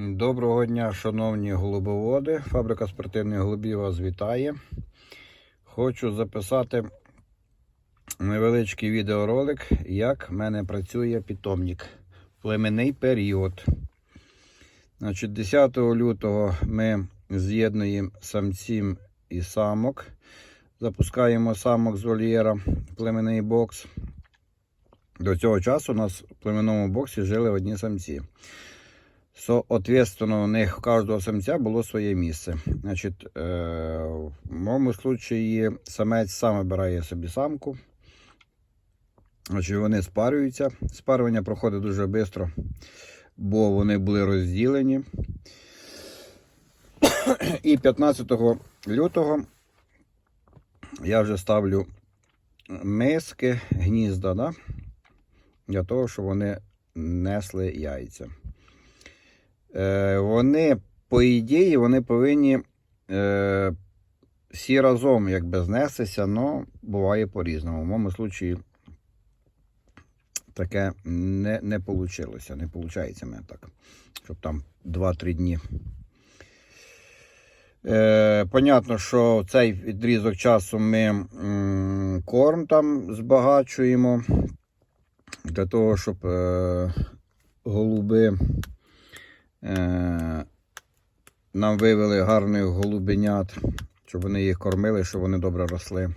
Доброго дня, шановні голубоводи. Фабрика спортивних голубів вас вітає. Хочу записати невеличкий відеоролик, як в мене працює питомник. Племенний період. Значить, 10 лютого ми з'єднуємо самців і самок. Запускаємо самок з вольєра племенний бокс. До цього часу у нас в племенному боксі жили одні самці. Соответственно, у них у кожного самця було своє місце. Значить, е, в моєму случаї самець сам вибирає собі самку. Значить, вони спарюються. Спарювання проходить дуже швидко, бо вони були розділені. І 15 лютого я вже ставлю миски, гнізда, да? для того, щоб вони несли яйця. Е, вони, по ідеї, вони повинні е, всі разом якби знестися, але буває по-різному. В моєму случаї таке не, не вийшло. Не виходить мене так, щоб там 2-3 дні. Е, понятно, що цей відрізок часу ми м, корм там збагачуємо для того, щоб е, голуби нам вивели гарних голубенят, щоб вони їх кормили, щоб вони добре росли.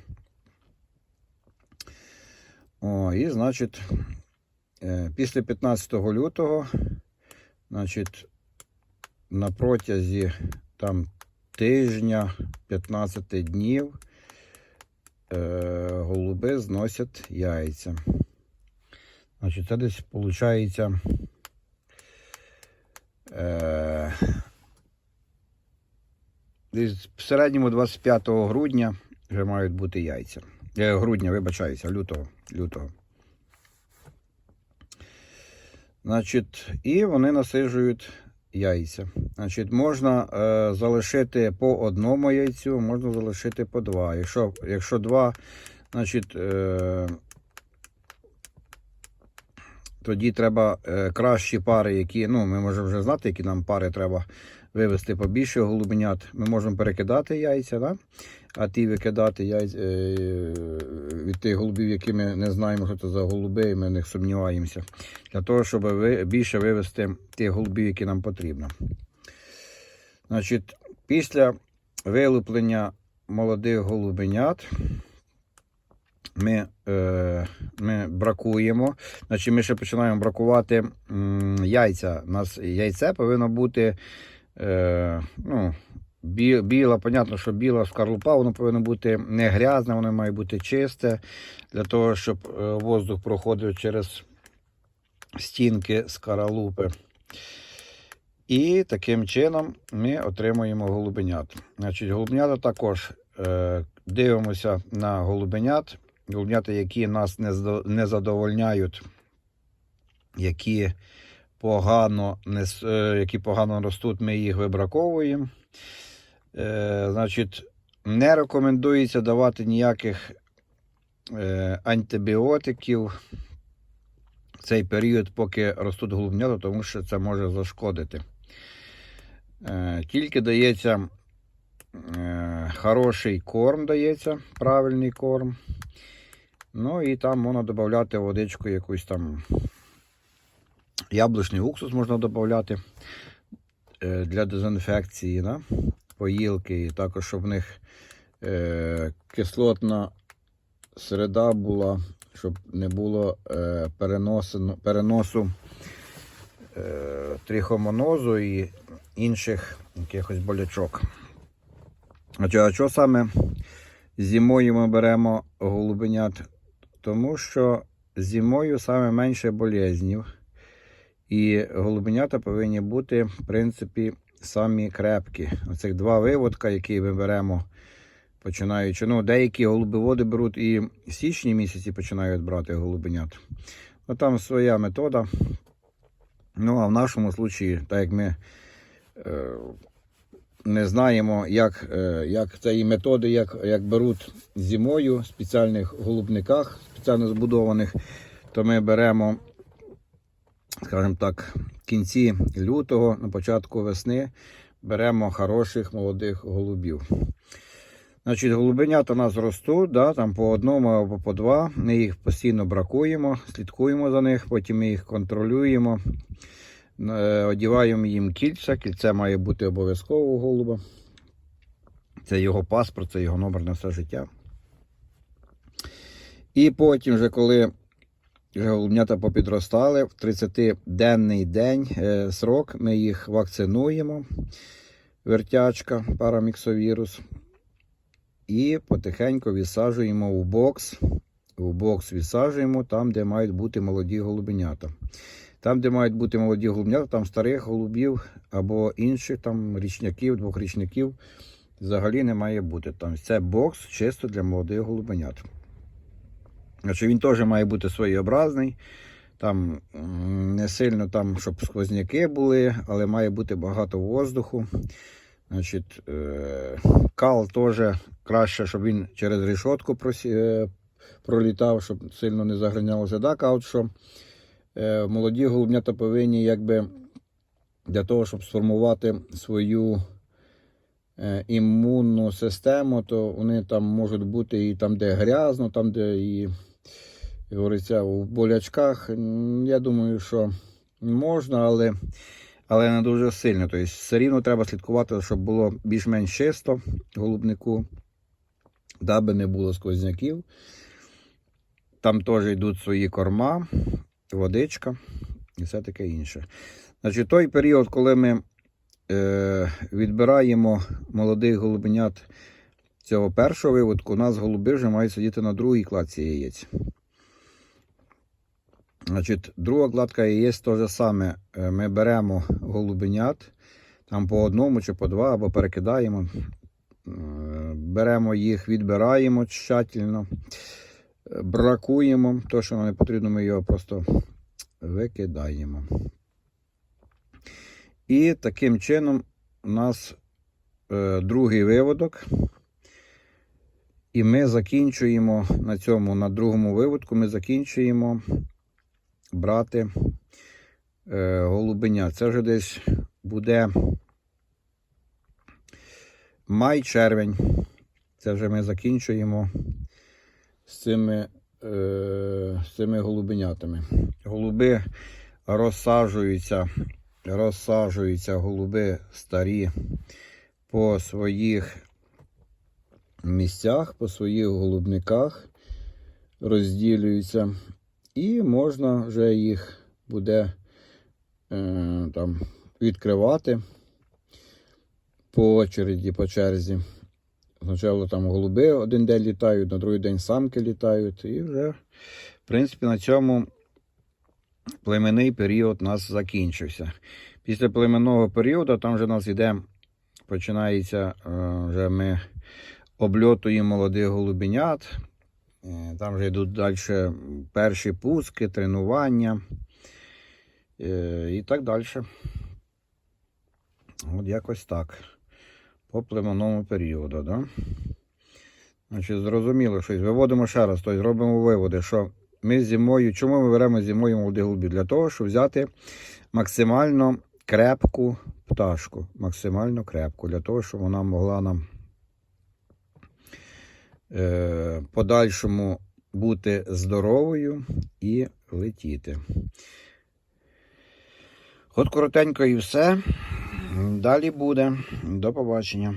О, і, значить, е, після 15 лютого, значить, на протязі там тижня 15 днів е, голуби зносять яйця. Значить, це десь виходить. Е, Десь в середньому 25 грудня вже мають бути яйця. Е, грудня, вибачаюся, лютого. лютого. Значить, і вони насиджують яйця. Значить, можна е, залишити по одному яйцю, можна залишити по два. Якщо, якщо два, значить. Е, тоді треба е, кращі пари, які, ну, ми можемо вже знати, які нам пари треба вивести побільше голубенят. Ми можемо перекидати яйця, да? а ті викидати яйця е, від тих голубів, які ми не знаємо, що це за голуби, і ми в них сумніваємося. Для того, щоб більше вивести тих голубів, які нам потрібно. Значить, після вилуплення молодих голубенят ми е, ми бракуємо. Значить, Ми ще починаємо бракувати яйця. У нас яйце повинно бути е, ну, бі, біла, понятно, що біла скорлупа, воно повинно бути не грязне, воно має бути чисте, для того, щоб е, воздух проходив через стінки скаралупи. І таким чином ми отримуємо голубенят. Значить, Голубенята також е, дивимося на голубенят. Голубнята, які нас не задовольняють, які погано які погано ростуть, ми їх вибраковуємо. Е, Значить, не рекомендується давати ніяких е, антибіотиків в цей період, поки ростуть голубнята, тому що це може зашкодити. Е, Тільки дається е, хороший корм, дається, правильний корм. Ну і там можна додати водичку якусь там яблучний уксус можна додати е, для дезінфекції, да? поїлки, і також, щоб в них е, кислотна середа була, щоб не було е, переносу, переносу е, трихомонозу і інших якихось болячок. А що саме зимою ми беремо голубенят? Тому що зимою саме менше болезнів. І голубенята повинні бути, в принципі, самі крепкі. Оцих два виводка, які ми беремо, починаючи. Ну, деякі голубоводи беруть і в січні місяці починають брати голубенят. Ну, там своя метода. Ну, а в нашому випадку, так як ми е, не знаємо, як е, як цієї методи, як як беруть зимою в спеціальних голубниках, спеціально збудованих, то ми беремо скажімо так, в кінці лютого, на початку весни беремо хороших молодих голубів. Значить, голубенята у нас ростуть, да, там по одному або по два. Ми їх постійно бракуємо, слідкуємо за них, потім ми їх контролюємо, одіваємо їм кільця. Кільце має бути обов'язково у голуба. Це його паспорт, це його номер на все життя. І потім, вже коли вже голубнята попідростали, в 30-денний день е, срок ми їх вакцинуємо. Вертячка, параміксовірус. І потихеньку відсаджуємо у бокс. У бокс відсаджуємо там, де мають бути молоді голубенята. Там, де мають бути молоді голубенята, там старих голубів або інших там річняків, двохрічників взагалі не має бути. Там це бокс чисто для молодих голубенят. Значить, він теж має бути своєобразний. Там не сильно там, щоб сквозняки були, але має бути багато воздуху. Значить, е, кал теж краще, щоб він через решетку е, пролітав, щоб сильно не загранялося. Так, а от що молоді голубнята повинні якби для того, щоб сформувати свою е, імунну систему, то вони там можуть бути і там, де грязно, там, де і, як говориться, у болячках. Я думаю, що можна, але але не дуже сильно. Тобто все рівно треба слідкувати, щоб було більш-менш чисто голубнику, даби не було сквозняків. Там теж йдуть свої корма, водичка і все таке інше. Значить, той період, коли ми е, відбираємо молодих голубенят цього першого виводку, у нас голуби вже мають сидіти на другій кладці яєць. Значить, друга кладка яєць те ж саме. Е, Ми беремо голубенят, там по одному чи по два, або перекидаємо. Е, Беремо їх, відбираємо тщательно, бракуємо. То, що нам не потрібно, ми його просто викидаємо. І таким чином у нас е, другий виводок. І ми закінчуємо на цьому, на другому виводку, ми закінчуємо брати е, голубеня. Це вже десь буде май-червень. Це вже ми закінчуємо з цими, е, з цими голубенятами. Голуби розсаджуються, розсаджуються голуби старі по своїх місцях, по своїх голубниках, розділюються. І можна вже їх буде е, там відкривати по очереді, по черзі. Спочатку там голуби один день літають, на другий день самки літають. І вже, в принципі, на цьому племенний період у нас закінчився. Після племенного періоду там вже у нас йде, починається, е, вже ми обльотуємо молодих голубенят. Е, Там вже йдуть далі перші пуски, тренування е, і так далі. От якось так. По племенному періоду. Да? Значить, зрозуміло, що виводимо ще раз, тобто робимо виводи, що ми зимою, чому ми беремо зимою молодих голубів? Для того, щоб взяти максимально крепку пташку. Максимально крепку, для того, щоб вона могла нам е, подальшому бути здоровою і летіти. От коротенько і все. Далі буде. До побачення.